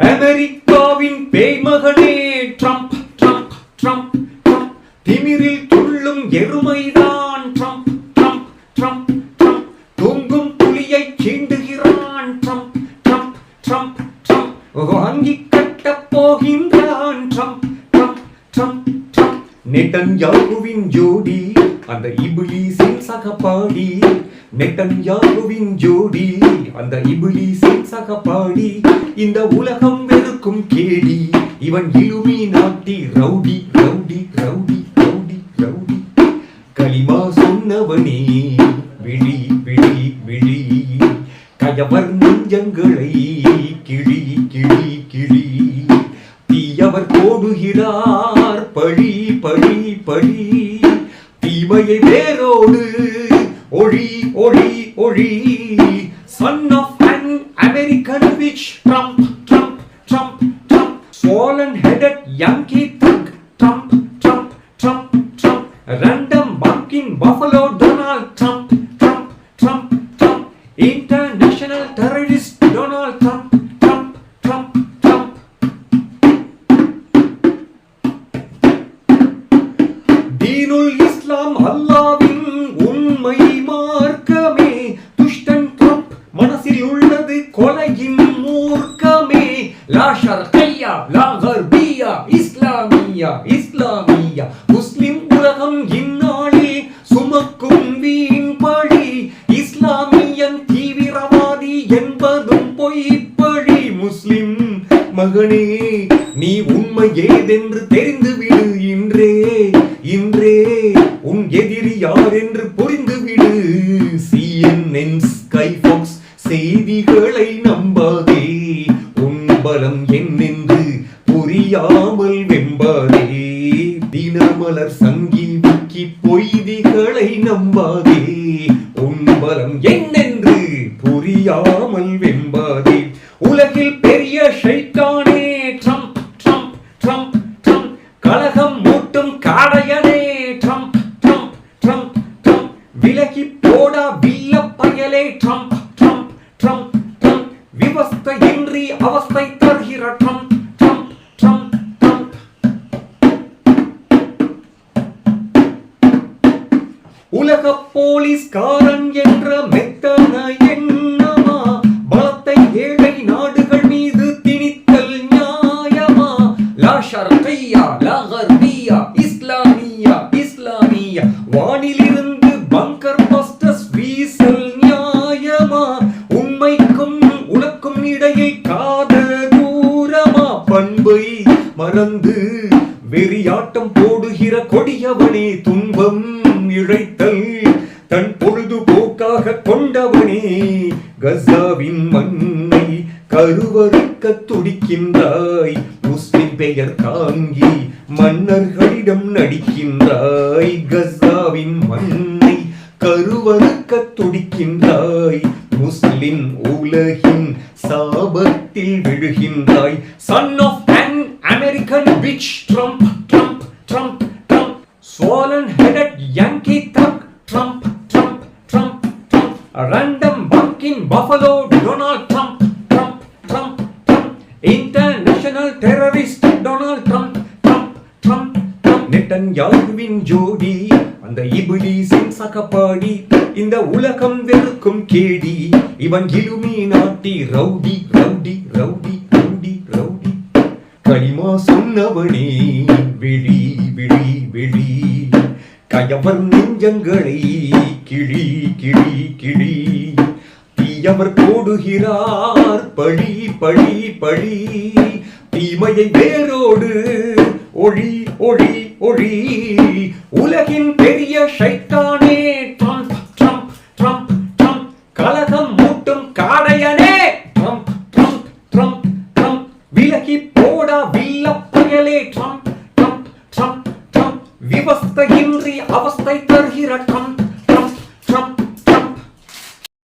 அமெரிக்காவின் பேய்மகனே Trump Trump Trump Trump திமிரில் துள்ளும் எருமைதான் ட்ரம்ப் ட்ரம்ப் ட்ரம்ப் ட்ரம்ப் தொங்கும் புலியை சீண்டுகிறான் ட்ரம்ப் ட்ரம்ப் ட்ரம்ப் ட்ரம்ப் வாங்கி கட்டப் போகின்றான் ட்ரம்ப் ட்ரம்ப் ட்ரம்ப் ட்ரம்ப் நெட்டன்யாகுவின் ஜோடி அந்த இபிலிஸின் சகபாடி நெட்டன்யாகுவின் ஜோடி அந்த இபிலிஸின் சகபாடி இந்த உலகம் வெறுக்கும் கேடி இவன் இழுமி naughty rowdy rowdy rowdy rowdy rowdy. களிமா சொன்னவனே விழி விழி விழி. கயவர் நெஞ்சங்களை கிழி கிழி கிழி. தீயவர் போடுகிறார் பழி பழி பழி. தீமையை வேரோடு ஒழி ஒழி ஒழி. Son of an American witch Trump Trump Trump Trump. Swollen headed Yankee thug Trump Trump Trump Trump. Random bumpkin buffalo Donald Trump Trump Trump Trump. International terrorist உள்ளது மூர்க்கமே லா ஷர்கையா லா கர்பியா இஸ்லாமியா இஸ்லாமியா. முஸ்லிம் உலகம் இந்நாளில் சுமக்கும் வீண் பழி இஸ்லாமியன் தீவிரவாதி என்பதும் பொய்ப்பழி. முஸ்லிம் மகனே நீ உண்மை ஏதென்று தெரிந்துவிடு இன்றே இன்றே. உன் எதிரி யார் என்று புரிந்துவிடு சிஎன்என் ஸ்கைபாக்ஸ் செய்திகள் உன் பலம் என்னென்று புரியாமல் வெம்பாதே. தினமலர் சங்கி விக்கி பொய்திகளை நம்பாதே. உன் பலம் என்னென்று புரியாமல் வெம்பாதே. உலகில் இன்றி அவஸ்தை தருகிற ட்ரம்ப் ட்ரம்ப் ட்ரம்ப் ட்ரம்ப் உலக போலீஸ்காரன் என்ற மெத்தன எண்ணமா? பலத்தை ஏழை நாடுகள் மீது திணித்தல் நியாயமா? லா ஷர்கையா லா கர்பியா இஸ்லாமியா இஸ்லாமியா? வானிலிருந்து மறந்து வெறியாட்டம் போடுகிற கொடியவனே துன்பம் இழைத்தல் தன் பொழுதுபோக்காக கொண்டவனே கசாவின் மண்ணை கருவறுக்க துடிக்கின்றாய் முஸ்லிம் பெயர் தாங்கி மன்னர்களிடம் நடிக்கின்றாய் கசாவின் மண்ணை கருவறுக்க துடிக்கின்றாய் முஸ்லிம் உலகின் சாபத்தில் விழுகின்றாய் son of American bitch Trump Trump Trump Trump swollen headed Yankee thug Trump Trump Trump Trump a random bumpkin buffalo Donald Trump Trump Trump Trump international terrorist Donald Trump Trump Trump Trump நெட்டன்யாகுவின் ஜோடி அந்த இபிலிசின் சகப்பாடி இந்த உலகம் வெறுக்கும் கேடி இவன் Illuminati rowdy rowdy rowdy களிமா சொன்னவனே விழி விழி விழி. கயவர் நெஞ்சங்களை கிளி கிளி கிளி தீயவர் போடுகிறார் பழி பழி பழி. தீமையை வேரோடு ஒளி ஒளி ஒளி உலகின் பெரிய சைத்தானே Delete